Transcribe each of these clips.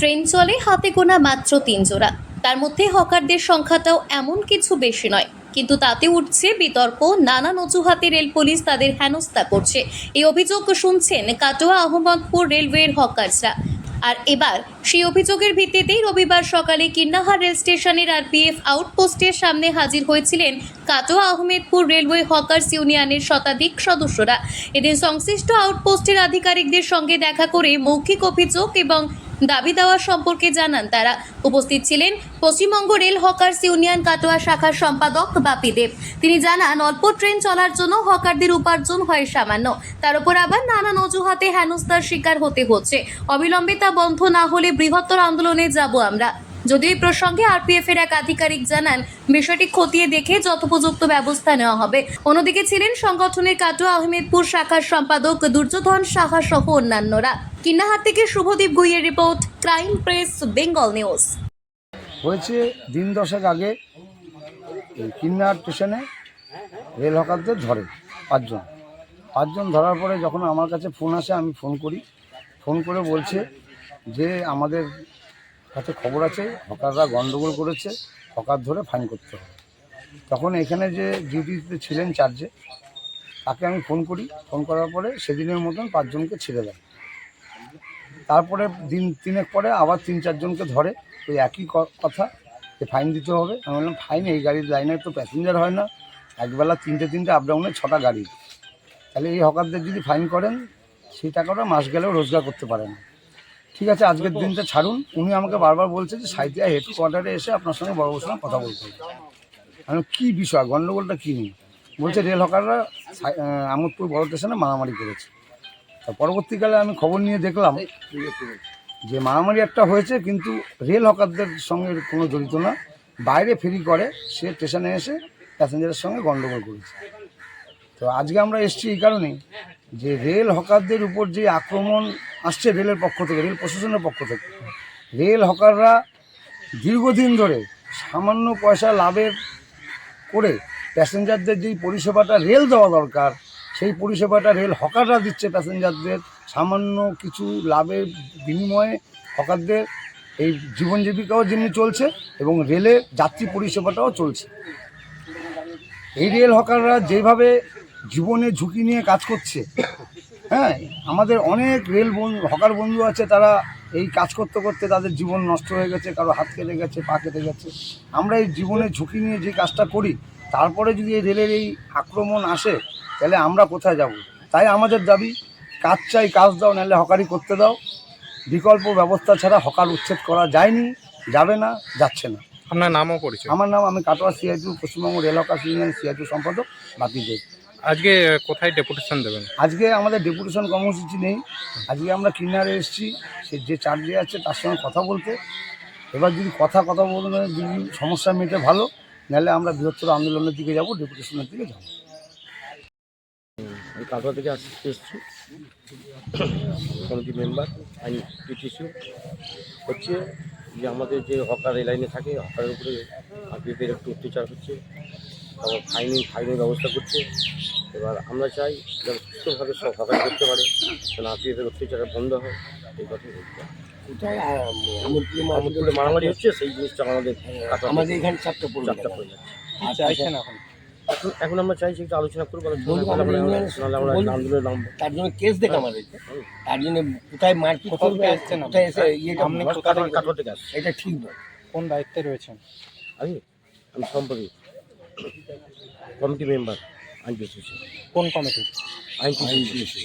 Train চলে হাতে গোনা মাত্র তিন জোড়া। তার মধ্যে হকারদের সংখ্যাটাও এমন কিছু বেশি নয়। কিন্তু তাতে উঠছে বিতর্ক নানান অজুহাতে রেল পুলিশ তাদের হেনস্থা করছে। এই অভিযোগ শুনছেন কাটোয়া আহমদপুর রেলওয়ের হকার্সরা আর এবার সেই অভিযোগের ভিত্তিতেই রবিবার সকালে কিন্নাহার রেল স্টেশনের আরপিএফ আউটপোস্টের সামনে হাজির হয়েছিলেন কাটোয়া আহমেদপুর রেলওয়ে হকার্স ইউনিয়নের শতাধিক সদস্যরা। এদিন সংশ্লিষ্ট আউটপোস্টের আধিকারিকদের সঙ্গে দেখা করে মৌখিক অভিযোগ এবং দাবি দেওয়া সম্পর্কে জানান তারা। উপস্থিত ছিলেন Paschimbanga rail hawkers union Katwa শাখার সম্পাদক বাপি দেব। তিনি জানান, অল্প ট্রেন চলার জন্য হকারদের উপার্জন হয় সামান্য। তার উপর আবার নানান অজুহাতে হেনস্থার শিকার হতে হচ্ছে। অবিলম্বে তা বন্ধ না হলে বৃহত্তর আন্দোলনে যাব আমরা। যদিও এই প্রসঙ্গে আরপিএফ এর এক আধিকারিক জানান, বিষয়টি খতিয়ে দেখে যথোপযুক্ত ব্যবস্থা নেওয়া হবে। অন্যদিকে ছিলেন সংগঠনের কাটোয়া আহমেদপুর শাখার সম্পাদক দুর্যোধন সাহা সহ অন্যান্যরা। কিন্নাহাট থেকে Subhadip গুইয়ের report, crime press, Bengal news. হয়েছে দিন দশেক আগে কিন্নার স্টেশনে রেল হকারদের ধরে পাঁচজন। পাঁচজন ধরার পরে যখন আমার কাছে ফোন আসে, আমি ফোন করি। ফোন করে বলছে যে আমাদের কাছে খবর আছে, হকাররা গন্ডগোল করেছে, হকার ধরে ফাইন করতে হবে। তখন এখানে যে ডিউটিতে ছিলেন চার্জে, তাকে আমি ফোন করি। ফোন করার পরে সেদিনের মতন পাঁচজনকে ছেড়ে দেয়। তারপরে দিন তিনেক পরে আবার তিন চারজনকে ধরে। ওই একই কথা, যে ফাইন দিতে হবে। আমি বললাম, ফাইন, এই গাড়ির লাইনে তো প্যাসেঞ্জার হয় না। একবেলা তিনটে তিনটে আপ ডাউনে ছটা গাড়ি। তাহলে এই হকারদের যদি ফাইন করেন, সেই টাকাটা মাস গেলেও রোজগার করতে পারে না ঠিক আছে, আজকের দিনটা ছাড়ুন। উনি আমাকে বারবার বলছে যে সাইতিয়া হেডকোয়ার্টারে এসে আপনার সঙ্গে বড় সঙ্গে কথা বলতে আমি কী বিষয় গণ্ডগোলটা কী নিয়ে? বলছে, রেল হকাররা আমোদপুর বড় স্টেশনে মারামারি করেছে। তা পরবর্তীকালে আমি খবর নিয়ে দেখলাম যে মারামারি একটা হয়েছে, কিন্তু রেল হকারদের সঙ্গে কোনো জড়িত না। বাইরে ফেরি করে, সে স্টেশনে এসে প্যাসেঞ্জারের সঙ্গে গণ্ডগোল করেছে। তো আজকে আমরা এসেছি এই কারণেই যে রেল হকারদের উপর যে আক্রমণ আসছে রেলের পক্ষ থেকে, রেল প্রশাসনের পক্ষ থেকে। রেল হকাররা দীর্ঘদিন ধরে সামান্য পয়সা লাভের করে প্যাসেঞ্জারদের যেই পরিষেবাটা রেল দেওয়া দরকার, সেই পরিষেবাটা রেল হকাররা দিচ্ছে প্যাসেঞ্জারদের। সামান্য কিছু লাভের বিনিময়ে হকারদের এই জীবন জীবিকাও যেমনি চলছে এবং রেলে যাত্রী পরিষেবাটাও চলছে। এই রেল হকাররা যেভাবে জীবনে ঝুঁকি নিয়ে কাজ করছে হ্যাঁ আমাদের অনেক রেল বন্ধু হকার বন্ধু আছে তারা এই কাজ করতে করতে তাদের জীবন নষ্ট হয়ে গেছে কারও হাত কেটে গেছে পা কেটে গেছে। আমরা এই জীবনে ঝুঁকি নিয়ে যে কাজটা করি তারপরে যদি এই রেলের এই আক্রমণ আসে তাহলে আমরা কোথায় যাব? তাই আমাদের দাবি কাজ চাই কাজ দাও নাহলে হকারি করতে দাও। বিকল্প ব্যবস্থা ছাড়া হকার উচ্ছেদ করা যায়নি যাবে না যাচ্ছে না। আপনার নামও পরিচয়। আমার নাম আমি Katwa CITU Paschimbanga rail hawker union CITU সম্পাদক বাপি দেব। আজকে কোথায় ডেপুটেশন দেবেন? আজকে আমাদের ডেপুটেশন কর্মসূচি নেই। আজকে আমরা কিনারে এসেছি সে যে চার্জে আছে তার সঙ্গে কথা বলতে। এবার যদি কথা কথা বলতে যদি সমস্যা মেটে ভালো নাহলে আমরা বৃহত্তর আন্দোলনের দিকে যাব ডেপুটেশনের দিকে যাব। আমি কাটোয়া থেকে আসতে এসেছি। কমিটি মেম্বার আমি পিটিসি হচ্ছে যে আমাদের যে হকার এই লাইনে থাকে হকারের উপরে আপিদের একটু অত্যাচার হচ্ছে। তারপর ফাইনিং ফাইনের ব্যবস্থা করছে। এবার আমরা চাই যেন সুস্থভাবে সব হকার করতে পারে যেন আপিদের অত্যাচার বন্ধ হয় এই কথাই বলতে মারামারি হচ্ছে? সেই জিনিসটা আমাদের আমাদের এখানে চারটা পড়বে চাপটা পড়ে যাচ্ছে। চাইছেন এখন এখন এখন আমরা চাইছি একটু আলোচনা করব তার জন্য কেস দেখ আমাদের তার জন্য কোথায় মারপিট করবে কোথায় এসে ইয়েটা কোথা। এটা ঠিক নয়। কোন দায়িত্বে রয়েছেন? আমি আমি সম্পর্কে কমিটি মেম্বার আইন বিশেষে কোন কমিটি? আইন বিশেষে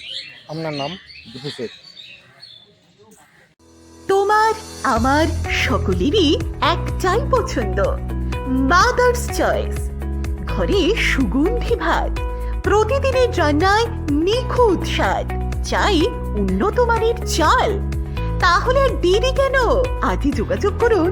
আপনার নাম? দীপু শেখ তোমার আমার সকলেরই একটাই পছন্দ। মাদার্স চয়েস ঘরে সুগন্ধি ভাত। প্রতিদিনের রান্নায় নিখুঁত স্বাদ। চাই উন্নত মানের চাল। তাহলে আর দেরি কেন? আজই যোগাযোগ করুন